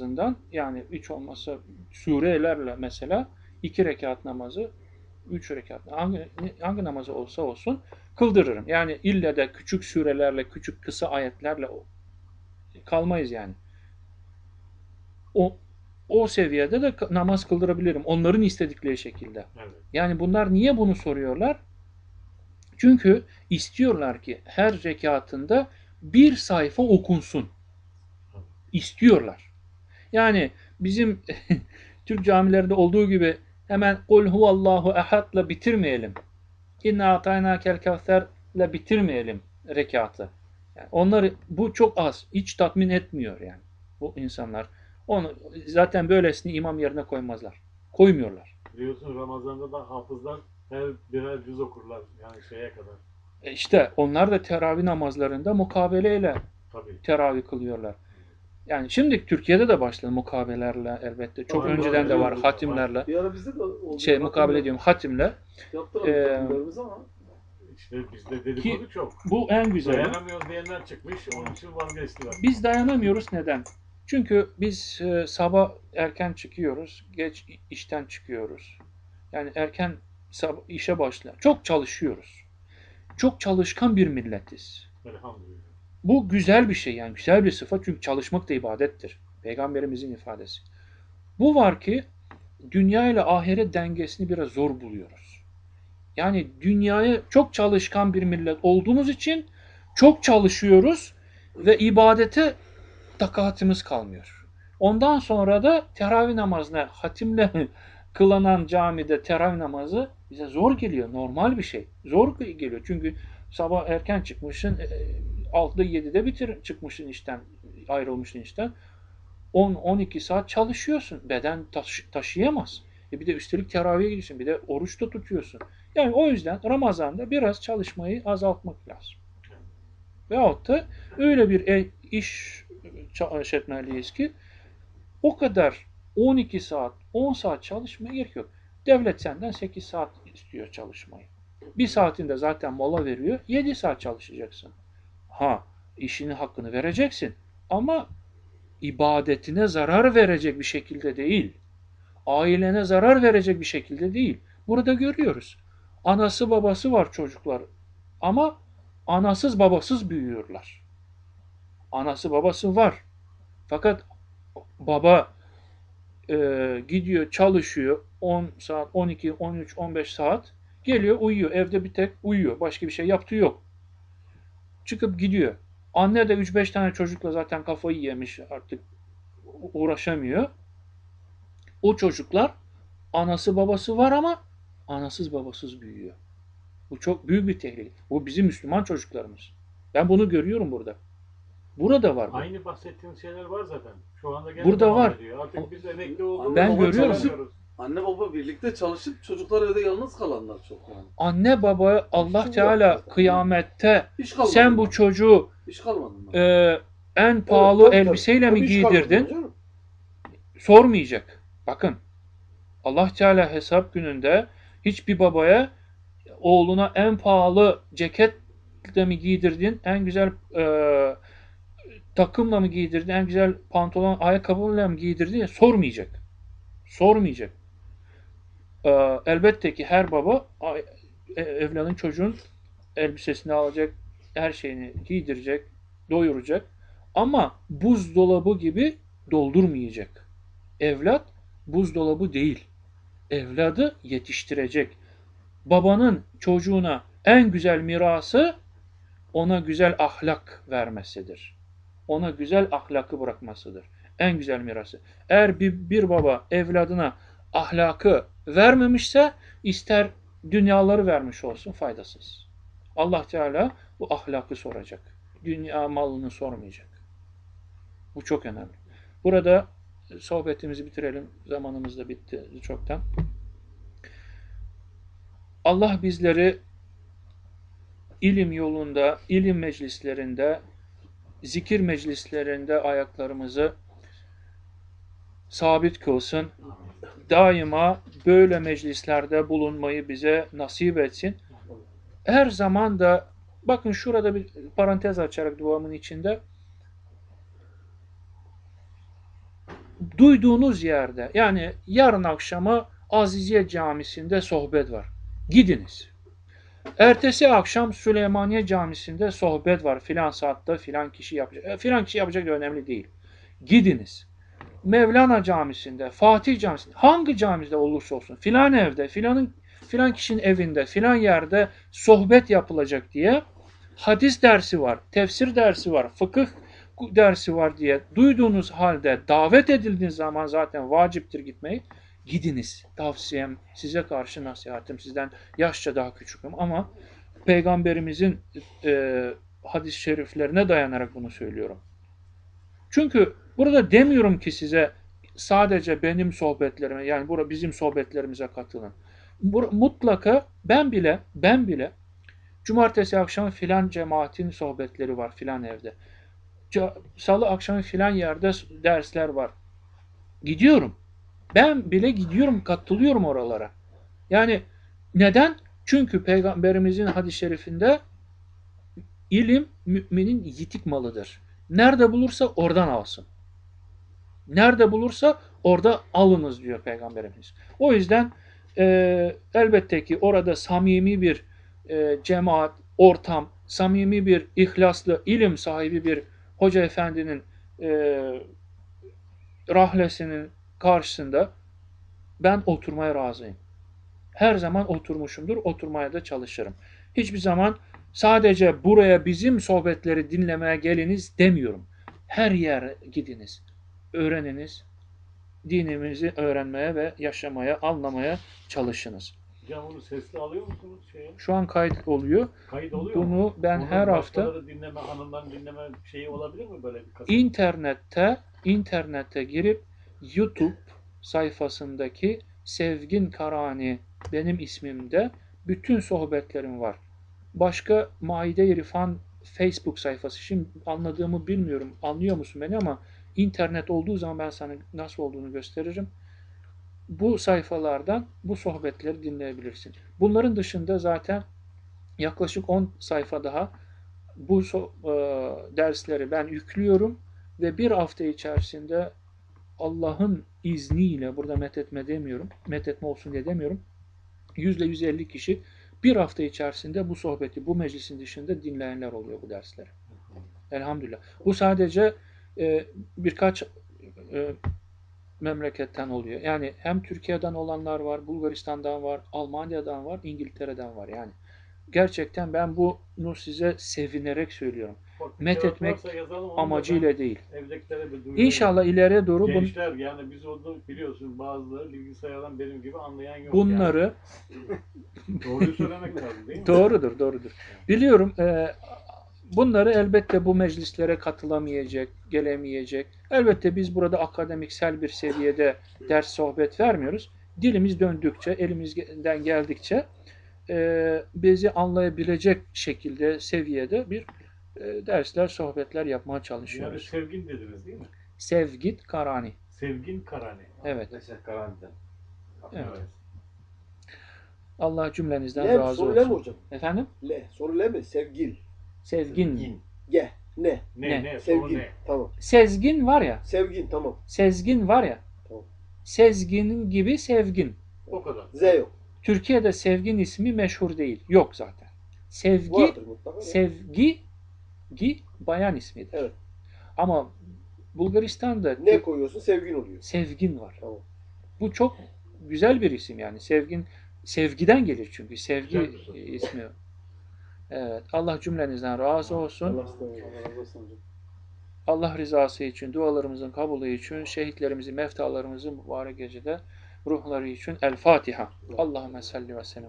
namazından yani üç olmasa surelerle mesela iki rekat namazı üç rekat hangi, hangi namazı olsa olsun kıldırırım. Yani ille de küçük surelerle küçük kısa ayetlerle kalmayız yani. O o seviyede de namaz kıldırabilirim. Onların istedikleri şekilde. Evet. Yani bunlar niye bunu soruyorlar? Çünkü istiyorlar ki her rekatında bir sayfa okunsun. İstiyorlar. Yani bizim Türk camilerinde olduğu gibi hemen kul huvallahu ehad'la bitirmeyelim. İnna atayna kel kevser'le bitirmeyelim rekatı. Yani onları bu çok az. Hiç tatmin etmiyor yani bu insanlar. Onu zaten böylesini imam yerine koymazlar. Koymuyorlar. Biliyorsun Ramazan'da da hafızlar her birer cüz okurlar yani şeye kadar. E işte onlar da teravih namazlarında mukabeleyle Tabii. teravih kılıyorlar. Yani şimdi Türkiye'de de başladı mukabelerle elbette. Çok Var, önceden de var hatimlerle. Bir ara bizde de oldu. Şey mukabele diyorum hatimle. Yaptıralım Ee, ama. İşte bizde dedikodu çok. Bu en güzeli. Dayanamıyoruz diyenler çıkmış onun için vazgeçtiler. Biz dayanamıyoruz neden? Çünkü biz e, sabah erken çıkıyoruz, geç işten çıkıyoruz. Yani erken işe başlar. Çok çalışıyoruz. Çok çalışkan bir milletiz. Elhamdülillah. Bu güzel bir şey yani güzel bir sıfat çünkü çalışmak da ibadettir. Peygamberimizin ifadesi. Bu var ki dünya ile ahiret dengesini biraz zor buluyoruz. Yani dünyaya çok çalışkan bir millet olduğumuz için çok çalışıyoruz ve ibadete takatimiz kalmıyor. Ondan sonra da teravih namazına hatimle kılanan camide teravih namazı bize zor geliyor. Normal bir şey. Zor geliyor. Çünkü sabah erken çıkmışsın. 6'da 7'de bitir çıkmışsın işten. Ayrılmışsın işten. 10-12 saat çalışıyorsun. Beden taşı, taşıyamaz. E bir de üstelik teravihe gidiyorsun. Bir de oruç da tutuyorsun. Yani o yüzden Ramazan'da biraz çalışmayı azaltmak lazım. Veyahut da öyle bir e, iş etmeliyiz ki o kadar 12 saat, 10 saat çalışmaya gerek yok. Devlet senden 8 saat istiyor çalışmayı. Bir saatinde zaten mola veriyor. 7 saat çalışacaksın. Ha, işinin hakkını vereceksin. Ama ibadetine zarar verecek bir şekilde değil. Ailene zarar verecek bir şekilde değil. Burada görüyoruz. Anası babası var çocuklar. Ama anasız babasız büyüyorlar. Anası babası var. Fakat baba e, gidiyor çalışıyor 10 saat, 12, 13, 15 saat geliyor uyuyor. Evde bir tek uyuyor. Başka bir şey yaptığı yok. Çıkıp gidiyor. Anne de 3-5 tane çocukla zaten kafayı yemiş artık uğraşamıyor. O çocuklar anası babası var ama anasız babasız büyüyor. Bu çok büyük bir tehlike. Bu bizim Müslüman çocuklarımız. Ben bunu görüyorum burada. Burada var bu. Aynı bahsettiğin şeyler var zaten. Şu anda gene Burada devam var. ediyor. Artık biz emekli olduğumuz Ben zaman görüyorum. çalışıyoruz. Anne baba birlikte çalışıp çocuklar evde yalnız kalanlar çok yani. Anne baba Allah Teala kıyamette kalmadı. sen bu çocuğu kalmadı. mı? e, en pahalı tabii, tabii. elbiseyle mi Tabii kalmadı giydirdin? canım. Sormayacak. Bakın Allah Teala hesap gününde hiçbir babaya oğluna en pahalı ceketle mi giydirdin, en güzel e, takımla mı giydirdin, en güzel pantolon, ayakkabıyla mı giydirdin sormayacak. Sormayacak. E, elbette ki her baba e, evladın çocuğun elbisesini alacak, her şeyini giydirecek, doyuracak. Ama buzdolabı gibi doldurmayacak. Evlat buzdolabı değil. Evladı yetiştirecek. Babanın çocuğuna en güzel mirası ona güzel ahlak vermesidir. Ona güzel ahlakı bırakmasıdır. En güzel mirası. Eğer bir, bir baba evladına ahlakı vermemişse ister dünyaları vermiş olsun faydasız. Allah Teala bu ahlakı soracak. Dünya malını sormayacak. Bu çok önemli. Burada sohbetimizi bitirelim. Zamanımız da bitti çoktan. Allah bizleri ilim yolunda, ilim meclislerinde, zikir meclislerinde ayaklarımızı sabit kılsın. Daima böyle meclislerde bulunmayı bize nasip etsin. Her zaman da bakın şurada bir parantez açarak duamın içinde duyduğunuz yerde yani yarın akşama Aziziye Camisi'nde sohbet var. Gidiniz. Ertesi akşam Süleymaniye Camisi'nde sohbet var. Filan saatte filan kişi yapacak. E, filan kişi yapacak da önemli değil. Gidiniz. Mevlana Camisi'nde, Fatih Camisi'nde, hangi camide olursa olsun, filan evde, filanın filan kişinin evinde, filan yerde sohbet yapılacak diye hadis dersi var, tefsir dersi var, fıkıh dersi var diye duyduğunuz halde davet edildiğiniz zaman zaten vaciptir gitmeyi. Gidiniz. Tavsiyem, size karşı nasihatim. Sizden yaşça daha küçüküm ama Peygamberimizin e, hadis-i şeriflerine dayanarak bunu söylüyorum. Çünkü burada demiyorum ki size sadece benim sohbetlerime yani burada bizim sohbetlerimize katılın. Mutlaka ben bile ben bile cumartesi akşamı filan cemaatin sohbetleri var filan evde. Salı akşamı filan yerde dersler var. Gidiyorum. Ben bile gidiyorum, katılıyorum oralara. Yani neden? Çünkü Peygamberimizin hadis-i şerifinde ilim müminin yitik malıdır. Nerede bulursa oradan alsın. Nerede bulursa orada alınız diyor Peygamberimiz. O yüzden e, elbette ki orada samimi bir e, cemaat, ortam, samimi bir ihlaslı ilim sahibi bir hoca efendinin e, rahlesinin karşısında ben oturmaya razıyım. Her zaman oturmuşumdur, oturmaya da çalışırım. Hiçbir zaman sadece buraya bizim sohbetleri dinlemeye geliniz demiyorum. Her yer gidiniz, öğreniniz, dinimizi öğrenmeye ve yaşamaya, anlamaya çalışınız. Hocam onu sesli alıyor musunuz şeye? Şu an kayıt oluyor. Kayıt oluyor mu? Bunu ben Onun her hafta dinleme, hanımdan dinleme şeyi olabilir mi böyle bir kaset? İnternette internete girip YouTube sayfasındaki Sevgin Karani benim ismimde bütün sohbetlerim var. Başka Maide İrfan Facebook sayfası. Şimdi anladığımı bilmiyorum. Anlıyor musun beni ama internet olduğu zaman ben sana nasıl olduğunu gösteririm. Bu sayfalardan bu sohbetleri dinleyebilirsin. Bunların dışında zaten yaklaşık 10 sayfa daha bu so- e, dersleri ben yüklüyorum ve bir hafta içerisinde Allah'ın izniyle burada methetme demiyorum, methetme olsun diye demiyorum. Yüzde 150 kişi bir hafta içerisinde bu sohbeti, bu meclisin dışında dinleyenler oluyor bu dersleri. Elhamdülillah. Bu sadece e, birkaç e, memleketten oluyor. Yani hem Türkiye'den olanlar var, Bulgaristan'dan var, Almanya'dan var, İngiltere'den var. Yani gerçekten ben bunu size sevinerek söylüyorum. Met etmek Amacıyla değil. İnşallah ileriye doğru bun- Gençler yani biz onu biliyorsun bazıları bilgisayardan benim gibi anlayan yok. bunları. Doğruyu söylemek lazım değil mi? Doğrudur, doğrudur. Biliyorum e, bunları elbette bu meclislere katılamayacak, gelemeyecek. Elbette biz burada akademiksel bir seviyede ders sohbet vermiyoruz. Dilimiz döndükçe, elimizden geldikçe e, bizi anlayabilecek şekilde, seviyede bir e, dersler, sohbetler yapmaya Yani çalışıyoruz. Sevgin dediniz değil mi? Sevgit Karani. Sevgin Karani. Evet. Mesela karantina. Evet. Allah cümlenizden Le razı soru le mi olsun. hocam? Efendim? Le. Soru le mi? Sevgil. Sevgin. Ge. Ne? Ne Ne? ne, soru Sevgin. ne? Tamam. Sezgin var ya. Sevgin tamam. Sezgin var ya. Tamam. Sezgin gibi sevgin. O kadar. Z yok. Türkiye'de sevgin ismi meşhur değil. Yok zaten. Sevgi, Vardır sevgi, gi bayan ismidir. Evet. Ama Bulgaristan'da Ne koyuyorsun? Sevgin oluyor. sevgin var. Tamam. Bu çok güzel bir isim yani. Sevgin sevgiden gelir çünkü. Sevgi Güzel soru. ismi. Evet. Allah cümlenizden razı olsun. Allah. Allah rızası için, dualarımızın kabulü için, şehitlerimizin, meftalarımızın mübarek gecede ruhları için El Fatiha. Allahümme salli ve sellem.